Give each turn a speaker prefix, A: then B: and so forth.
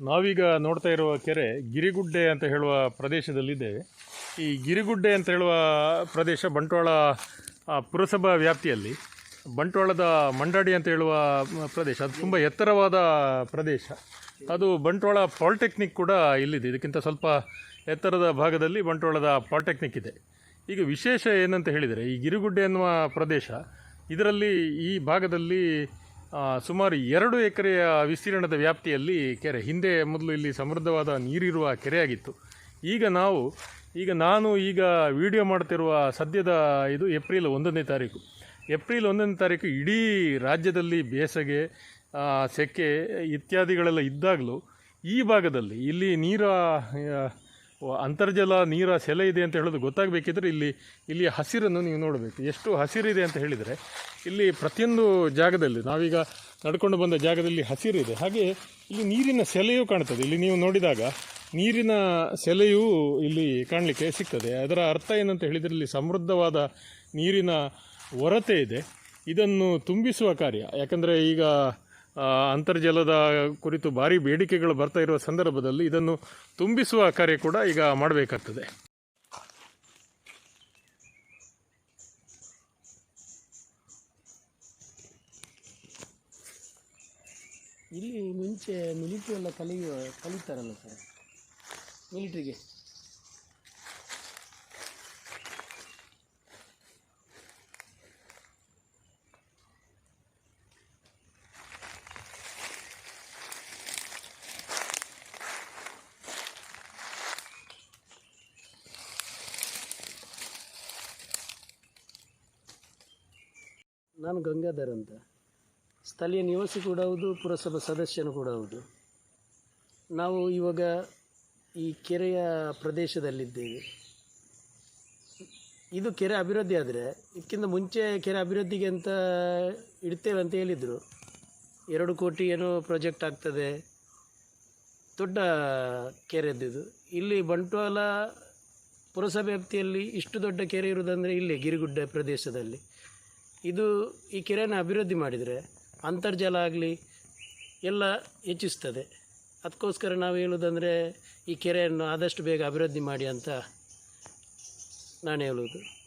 A: ನಾವೀಗ ನೋಡ್ತಾ ಇರುವ ಕೆರೆ ಗಿರಿಗುಡ್ಡೆ ಅಂತ ಹೇಳುವ ಪ್ರದೇಶದಲ್ಲಿದ್ದೇವೆ. ಈ ಗಿರಿಗುಡ್ಡೆ ಅಂತ ಹೇಳುವ ಪ್ರದೇಶ ಬಂಟ್ವಾಳ ಪುರಸಭಾ ವ್ಯಾಪ್ತಿಯಲ್ಲಿ. ಬಂಟ್ವಾಳದ ಮಂಡಾಡಿ ಅಂತ ಹೇಳುವ ಪ್ರದೇಶ. ಅದು ತುಂಬ ಎತ್ತರವಾದ ಪ್ರದೇಶ. ಅದು ಬಂಟ್ವಾಳ ಪಾಲಿಟೆಕ್ನಿಕ್ ಕೂಡ ಇಲ್ಲಿದೆ. ಇದಕ್ಕಿಂತ ಸ್ವಲ್ಪ ಎತ್ತರದ ಭಾಗದಲ್ಲಿ ಬಂಟ್ವಾಳದ ಪಾಲಿಟೆಕ್ನಿಕ್ ಇದೆ. ಈಗ ವಿಶೇಷ ಏನಂತ ಹೇಳಿದರೆ, ಈ ಗಿರಿಗುಡ್ಡೆ ಎನ್ನುವ ಪ್ರದೇಶ, ಇದರಲ್ಲಿ ಈ ಭಾಗದಲ್ಲಿ ಸುಮಾರು ಎರಡು ಎಕರೆಯ ವಿಸ್ತೀರ್ಣದ ವ್ಯಾಪ್ತಿಯಲ್ಲಿ ಕೆರೆ. ಹಿಂದೆ ಮೊದಲು ಇಲ್ಲಿ ಸಮೃದ್ಧವಾದ ನೀರಿರುವ ಕೆರೆಯಾಗಿತ್ತು. ಈಗ ನಾವು, ಈಗ ನಾನು ಈಗ ವಿಡಿಯೋ ಮಾಡ್ತಿರುವ ಸದ್ಯದ ಇದು ಏಪ್ರಿಲ್ ಒಂದನೇ ತಾರೀಕು. ಏಪ್ರಿಲ್ ಒಂದನೇ ತಾರೀಕು ಇಡೀ ರಾಜ್ಯದಲ್ಲಿ ಬೇಸಗೆ ಸೆಕೆ ಇತ್ಯಾದಿಗಳೆಲ್ಲ ಇದ್ದಾಗಲೂ ಈ ಭಾಗದಲ್ಲಿ ಇಲ್ಲಿ ನೀರ ಅಂತರ್ಜಲ, ನೀರ, ಸೆಲೆ ಇದೆ ಅಂತ ಹೇಳೋದು ಗೊತ್ತಾಗಬೇಕಿದ್ರೆ ಇಲ್ಲಿ ಇಲ್ಲಿ ಹಸಿರನ್ನು ನೀವು ನೋಡಬೇಕು. ಎಷ್ಟು ಹಸಿರಿದೆ ಅಂತ ಹೇಳಿದರೆ, ಇಲ್ಲಿ ಪ್ರತಿಯೊಂದು ಜಾಗದಲ್ಲಿ, ನಾವೀಗ ನಡ್ಕೊಂಡು ಬಂದ ಜಾಗದಲ್ಲಿ ಹಸಿರಿದೆ. ಹಾಗೆ ಇಲ್ಲಿ ನೀರಿನ ಸೆಲೆಯೂ ಕಾಣ್ತದೆ. ಇಲ್ಲಿ ನೀವು ನೋಡಿದಾಗ ನೀರಿನ ಸೆಲೆಯೂ ಇಲ್ಲಿ ಕಾಣಲಿಕ್ಕೆ ಸಿಗ್ತದೆ. ಅದರ ಅರ್ಥ ಏನಂತ ಹೇಳಿದರೆ ಇಲ್ಲಿ ಸಮೃದ್ಧವಾದ ನೀರಿನ ಹೊರತೆ ಇದೆ. ಇದನ್ನು ತುಂಬಿಸುವ ಕಾರ್ಯ. ಯಾಕಂದರೆ ಈಗ ಅಂತರ್ಜಲದ ಕುರಿತು ಭಾರಿ ಬೇಡಿಕೆಗಳು ಬರ್ತಾ ಇರುವ ಸಂದರ್ಭದಲ್ಲಿ ಇದನ್ನು ತುಂಬಿಸುವ ಕಾರ್ಯ ಕೂಡ ಈಗ ಮಾಡಬೇಕಾಗ್ತದೆ.
B: ಇಲ್ಲಿ ಮುಂಚೆ ಮಿಲಿಟ್ರಿ ಎಲ್ಲ ಕಲಿಯುವ ಕಲಿತಾರಲ್ಲ ಸರ್ ಮಿಲಿಟ್ರಿಗೆ ನಾನು ಗಂಗಾಧರ್ ಅಂತ ಸ್ಥಳೀಯ ನಿವಾಸಿ ಕೂಡ ಹೌದು, ಪುರಸಭಾ ಸದಸ್ಯನು ಕೂಡ ಹೌದು. ನಾವು ಇವಾಗ ಈ ಕೆರೆಯ ಪ್ರದೇಶದಲ್ಲಿದ್ದೇವೆ. ಇದು ಕೆರೆ ಅಭಿವೃದ್ಧಿ ಆದರೆ, ಇದಕ್ಕಿಂತ ಮುಂಚೆ ಕೆರೆ ಅಭಿವೃದ್ಧಿಗೆ ಅಂತ ಇಡ್ತೇವೆ ಅಂತ ಹೇಳಿದರು. ಎರಡು ಕೋಟಿ ಏನೋ ಪ್ರಾಜೆಕ್ಟ್ ಆಗ್ತದೆ. ದೊಡ್ಡ ಕೆರೆದ್ದು ಇಲ್ಲಿ ಬಂಟ್ವಾಳ ಪುರಸಭೆ ವ್ಯಾಪ್ತಿಯಲ್ಲಿ ಇಷ್ಟು ದೊಡ್ಡ ಕೆರೆ ಇರುವುದಂದರೆ ಇಲ್ಲಿ ಗಿರಿಗುಡ್ಡ ಪ್ರದೇಶದಲ್ಲಿ. ಇದು ಈ ಕೆರೆಯನ್ನು ಅಭಿವೃದ್ಧಿ ಮಾಡಿದರೆ ಅಂತರ್ಜಲ ಆಗಲಿ ಎಲ್ಲ ಹೆಚ್ಚಿಸ್ತದೆ. ಅದಕ್ಕೋಸ್ಕರ ನಾವು ಹೇಳೋದಂದರೆ ಈ ಕೆರೆಯನ್ನು ಆದಷ್ಟು ಬೇಗ ಅಭಿವೃದ್ಧಿ ಮಾಡಿ ಅಂತ ನಾನು ಹೇಳುವುದು.